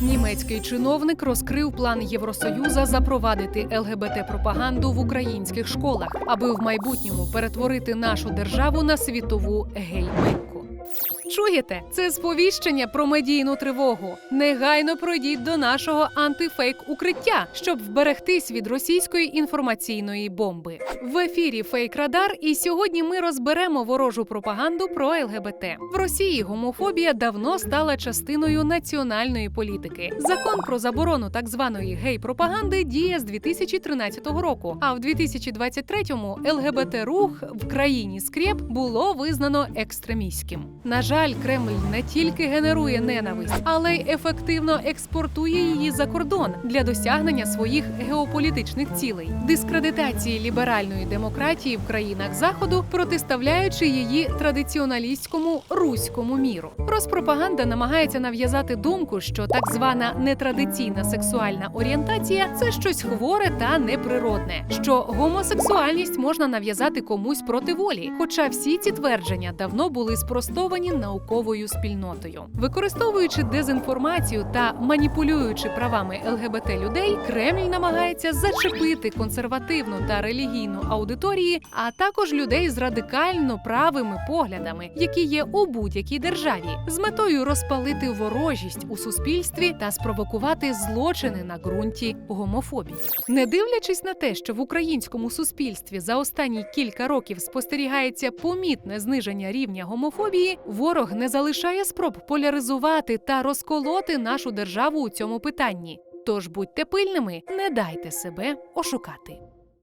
Німецький чиновник розкрив план Євросоюза запровадити ЛГБТ-пропаганду в українських школах, аби в майбутньому перетворити нашу державу на світову гей-мекку. Чуєте, це сповіщення про медійну тривогу. Негайно пройдіть до нашого антифейк укриття, щоб вберегтись від російської інформаційної бомби. В ефірі Фейк Радар, і сьогодні ми розберемо ворожу пропаганду про ЛГБТ. В Росії гомофобія давно стала частиною національної політики. Закон про заборону так званої гей-пропаганди діє з 2013 року. А в 2023-му ЛГБТ-рух в країні скреп було визнано екстремістським. На жаль, Кремль не тільки генерує ненависть, але й ефективно експортує її за кордон для досягнення своїх геополітичних цілей, дискредитації ліберальної демократії в країнах заходу, протиставляючи її традиціоналістському руському міру. Розпропаганда намагається нав'язати думку, що так звана нетрадиційна сексуальна орієнтація це щось хворе та неприродне, що гомосексуальність можна нав'язати комусь проти волі. Хоча всі ці твердження давно були спростовані науковою спільнотою, використовуючи дезінформацію та маніпулюючи правами ЛГБТ людей, Кремль намагається зачепити консервативну та релігійну аудиторії, а також людей з радикально правими поглядами, які є у будь-якій державі, з метою розпалити ворожість у суспільстві та спровокувати злочини на ґрунті гомофобії. Не дивлячись на те, що в українському суспільстві за останні кілька років спостерігається помітне зниження рівня гомофобії, ворог не залишає спроб поляризувати та розколоти нашу державу у цьому питанні. Тож будьте пильними, не дайте себе ошукати.